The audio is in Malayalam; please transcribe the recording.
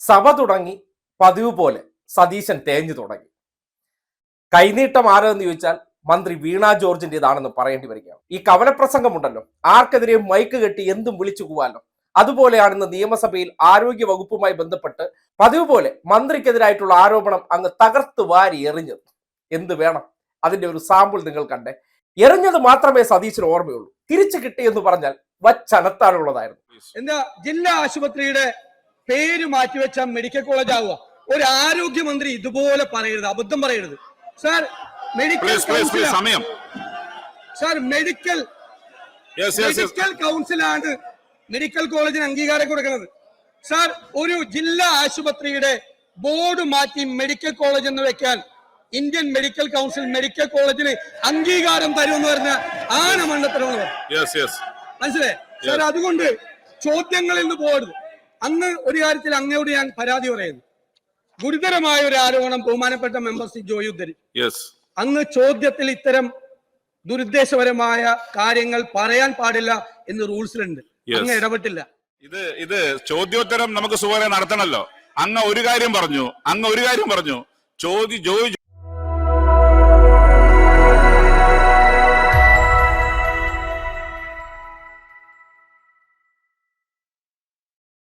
സഭ തുടങ്ങി പതിവ് പോലെ സതീശൻ തേഞ്ഞു തുടങ്ങി. കൈനീട്ടം ആരെന്ന് ചോദിച്ചാൽ മന്ത്രി വീണ ജോർജിന്റെതാണെന്ന് പറയേണ്ടി വരികയാണ്. ഈ കവലപ്രസംഗമുണ്ടല്ലോ. ആർക്കെതിരെയും മൈക്ക് കെട്ടി എന്തും വിളിച്ചു പോവാലോ അതുപോലെയാണ് ഇന്ന് നിയമസഭയിൽ ആരോഗ്യ വകുപ്പുമായി ബന്ധപ്പെട്ട് പതിവ് പോലെ മന്ത്രിക്കെതിരായിട്ടുള്ള ആരോപണം അങ്ങ് തകർത്ത് വാരി എറിഞ്ഞത്. എന്ത് വേണം? അതിന്റെ ഒരു സാമ്പിൾ നിങ്ങൾ കണ്ടേ. എറിഞ്ഞത് മാത്രമേ സതീശന് ഓർമ്മയുള്ളൂ. തിരിച്ചു കിട്ടിയെന്ന് പറഞ്ഞാൽ വച്ചനത്താനുള്ളതായിരുന്നു. എന്താ ജില്ലാ ആശുപത്രിയുടെ പേര് മാറ്റിവെച്ച മെഡിക്കൽ കോളേജ് ആവുക. ഒരു ആരോഗ്യമന്ത്രി ഇതുപോലെ പറയരുത് അബദ്ധം പറയരുത്. സാർ മെഡിക്കൽ കൗൺസിൽ സമയം. സാർ മെഡിക്കൽ മെഡിക്കൽ കൗൺസിലാണ് മെഡിക്കൽ കോളേജിന് അംഗീകാരം കൊടുക്കുന്നത്. സാർ ഒരു ജില്ലാ ആശുപത്രിയുടെ ബോർഡ് മാറ്റി മെഡിക്കൽ കോളേജ് എന്ന് വെക്കാൻ ഇന്ത്യൻ മെഡിക്കൽ കൗൺസിൽ മെഡിക്കൽ കോളേജിന് അംഗീകാരം തരുമെന്ന് പറഞ്ഞ ആന മണ്ണത്തരമെന്ന് മനസ്സിലെ മനസ്സിലായി? സാർ അതുകൊണ്ട് ചോദ്യങ്ങളിൽ നിന്ന് പോകരുത്. അന്ന് ഒരു കാര്യത്തിൽ അങ്ങയോട് ഞാൻ പരാതി പറയുന്നു. ഗുരുതരമായ ഒരു ആരോപണം ബഹുമാനപ്പെട്ട മെമ്പർ സി ജോയി ഉദ്ധരി. യെസ് അങ്ങ് ചോദ്യത്തിൽ ഇത്തരം ദുരുദ്ദേശപരമായ കാര്യങ്ങൾ പറയാൻ പാടില്ല എന്ന് റൂൾസിലുണ്ട്. Yes. അങ്ങ് ഇടപെട്ടില്ല. ഇത് ഇത് ചോദ്യോത്തരം നമുക്ക് സുഖം നടത്തണല്ലോ. അങ്ങ് ഒരു കാര്യം പറഞ്ഞു അങ്ങ് ഒരു കാര്യം പറഞ്ഞു. ചോദ്യ ജോയി